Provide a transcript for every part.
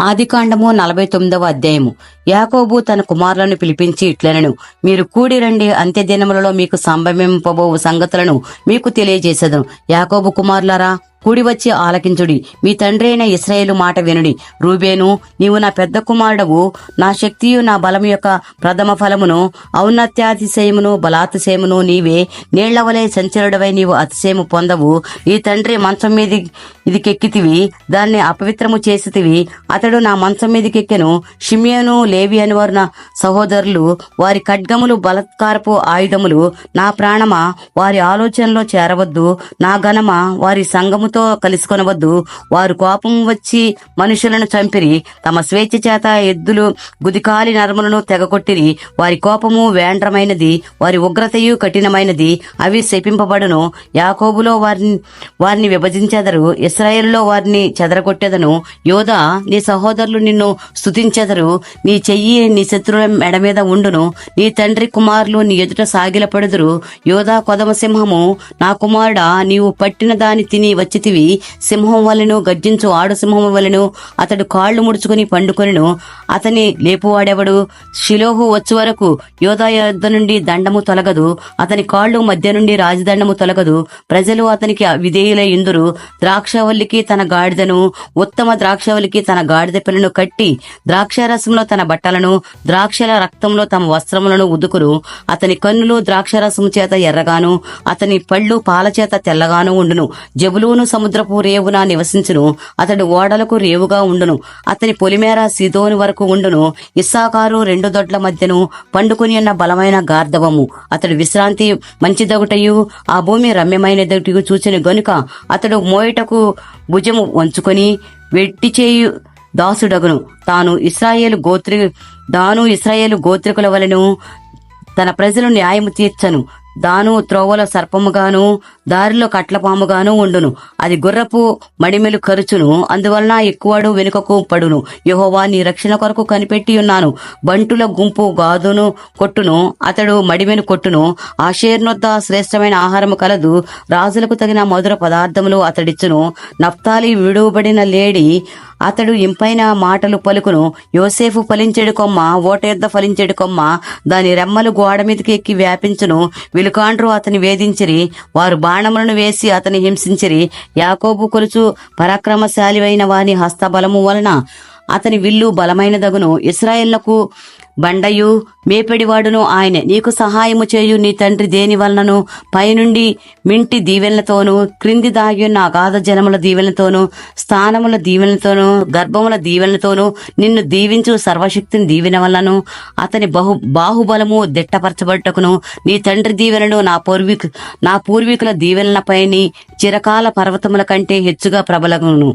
ఆదికాండము నలభై తొమ్మిదవ అధ్యాయము. యాకోబు తన కుమారులను పిలిపించి ఇట్లనను మీరు కూడి రండి అంత్య దినములలో మీకు సంభవింపబో సంగతులను మీకు తెలియజేసేదను. యాకోబు కుమారులారా కూడి వచ్చి ఆలకించుడి. మీ తండ్రి అయిన ఇస్రాయేలు మాట వినుడి. రూబేను నీవు నా పెద్ద కుమారుడవు. నా శక్తియు నా బలము యొక్క ప్రథమ ఫలమును ఔన్నత్యాతిశయమును బలాతిశయమును నీవే. నీళ్ళవలే సంచరుడవై నీవు అతిశయము పొందవు. ఈ తండ్రి మంచం మీద ఇదికెక్కితివి. దాన్ని అపవిత్రము చేసితివి. అతడు నా మంచం మీదకెక్కెను. షిమ్యను లేవి అని వారు నా సహోదరులు. వారి ఖడ్గములు బలత్కారపు ఆయుధములు నా ప్రాణమా? వారి ఆలోచనలో చేరవద్దు. నా ఘనమా? వారి సంగముతో కలుసుకొనవద్దు. వారు కోపం వచ్చి మనుషులను చంపిరి. తమ స్వేచ్ఛ చేత ఎద్దులు గుదికాలి నరములను తెగకొట్టిరి. వారి కోపము వేండ్రమైనది వారి ఉగ్రతయు కఠినమైనది. అవి శపింపబడును. యాకోబులో వారిని వారిని విభజించెదరు. ఇస్రాయేల్లో వారిని చెదరగొట్టెదను. యోధా నీ సహోదరులు నిన్ను స్తుతించెదరు. నీ చెయ్యి నీ శత్రువుల మెడ మీద ఉండును. నీ తండ్రి కుమారులు నీ ఎదుట సాగిలపడుదురు. యోధా కొదమ సింహము నా కుమారుడా నీవు పట్టిన దాని తిని వచ్చి వచ్చితివి సింహం వలెను గర్జించు ఆడు సింహం వలెను అతడు కాళ్ళు ముడుచుకుని పండుకొనిను. అతని లేపువాడెవడు? శిలోహు వచ్చు వరకు యోధా యొద్ద నుండి దండము తొలగదు. అతని కాళ్ళు మధ్య నుండి రాజదండము తొలగదు. ప్రజలు అతనికి విధేయుల ఇందురు ద్రాక్షవల్లికి తన గాడిదను ఉత్తమ ద్రాక్షవల్లికి తన గాడిద పిల్లను కట్టి ద్రాక్షారసంలో తన బట్టలను ద్రాక్షల రక్తంలో తమ వస్త్రములను ఉదుకురు. అతని కన్నులు ద్రాక్షరసము చేత ఎర్రగాను అతని పళ్ళు పాల చేత తెల్లగాను ఉండును. జబులూను సముద్రపు రేవున నివసించును. అతడు ఓడలకు రేవుగా ఉండును. అతని పొలిమేర సిదోని వరకు ఉండును. ఇస్సాకారు రెండు దొడ్ల మధ్యను పండుకుని ఉన్న బలమైన గార్ధవము. అతడు విశ్రాంతి మంచిదగుటయు ఆ భూమి రమ్యమైనదగుటయు చూచిన గనుక అతడు మోయటకు భుజము వంచుకొని వెట్టి చేయు దాసుడగును. తాను ఇస్రాయేలు గోత్రి దాను ఇస్రాయేలు గోత్రికుల వలెను తన ప్రజలు న్యాయము తీర్చను. దాను త్రోవల సర్పముగాను దారిలో కట్లపాముగాను ఉండును. అది గుర్రపు మడిమెలు ఖర్చును అందువలన ఎక్కువడు వెనుకకు పడును. యహోవా నీ రక్షణ కొరకు కనిపెట్టి ఉన్నాను. బంటుల గుంపు గాదును కొట్టును అతడు మడిమెను కొట్టును. ఆషేర్నొద్ద శ్రేష్టమైన ఆహారము కలదు రాజులకు తగిన మధుర పదార్థములు అతడిచ్చును. నప్తాలి విడువబడిన లేడి అతడు ఇంపైన మాటలు పలుకును. యోసేఫు ఫలించెడు కొమ్మ ఓటేద్ద ఫలించెడు కొమ్మ దాని రెమ్మలు గోడ మీదకి ఎక్కి వ్యాపించును. విలుకాండ్రు అతని వేధించిరి. వారు బాణములను వేసి అతని హింసించిరి. యాకోబు కొలుచు పరాక్రమశాలి అయిన వాని హస్తబలము వలన అతని విల్లు బలమైనదగును. ఇస్రాయేళ్ళకు బండయు మేపెడివాడును ఆయనే నీకు సహాయము చేయు నీ తండ్రి దేని వలనను? పైనుండి మింటి దీవెనలతోనూ క్రింది దాగియున్న అగాధ జనముల దీవెనలతోనూ స్థానముల దీవెనలతోనూ గర్భముల దీవెనలతోనూ నిన్ను దీవించు సర్వశక్తిని దీవెన వలనను అతని బహు బాహుబలము దిట్టపరచబట్టుకును నీ తండ్రి దీవెనలు నా పూర్వీకు నా పూర్వీకుల దీవెనలపైని చిరకాల పర్వతముల కంటే హెచ్చుగా ప్రబలగును.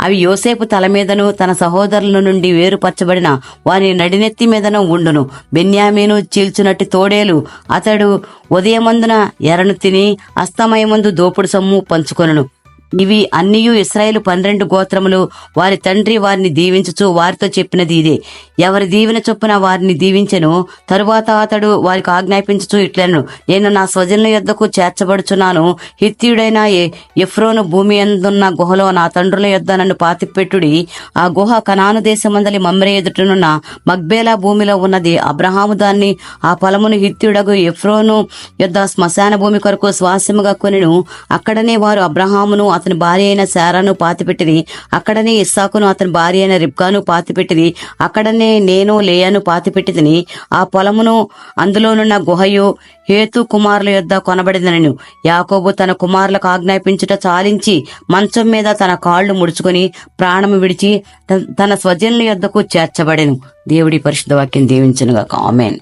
అవి యోసేపు తల మీదను తన సహోదరుల నుండి వేరుపరచబడిన వారి నడినెత్తి మీదను ఉండును. బెన్యామీను చీల్చునట్టి తోడేలు. అతడు ఉదయమందున ఎరను తిని అస్తమయమందు దోపుడు సొమ్ము పంచుకొనును. ఇవి అన్నియు ఇస్రాయేల్ పన్నెండు గోత్రములు. వారి తండ్రి వారిని దీవించుచు వారితో చెప్పినది ఇదే. ఎవరి దీవెన చొప్పున వారిని దీవించెను తరువాత అతడు వారికి ఆజ్ఞాపించుచు ఇట్లను. నేను నా స్వజనుల యొద్దకు చేర్చబడుచున్నాను. హిత్యుడైన ఎఫ్రోను భూమి ఎందున్న గుహలో నా తండ్రుల యొద్ద నన్ను పాతిపెట్టుడి. ఆ గుహ కనాను దేశమందలి మమ్రే ఎదుటనున్న మగ్బేలా భూమిలో ఉన్నది. అబ్రహాము దాన్ని ఆ పొలమును హిత్యుడగు ఎఫ్రోను యొద్ద శ్మశాన భూమి కొరకు స్వాస్యముగా కొనిను. అక్కడనే వారు అబ్రహామును అతని భార్య అయిన శారాను పాతిపెట్టిరి. అక్కడనే ఇస్సాకును అతని భార్య అయిన రిబ్కాను పాతిపెట్టిరి. అక్కడనే నేను లేయాను పాతిపెట్టిదిని ఆ పొలమును అందులోనున్న గుహయు హేతు కుమారుల యొద్ద కొనబడినను. యాకోబు తన కుమారులకు ఆజ్ఞాపించుట చాలించి మంచం మీద తన కాళ్ళు ముడుచుకొని ప్రాణము విడిచి తన- తన స్వజనుల యొద్దకు చేర్చబడెను. దేవుడి పరిశుద్ధ వాక్యం దీవించనుగా కామెన్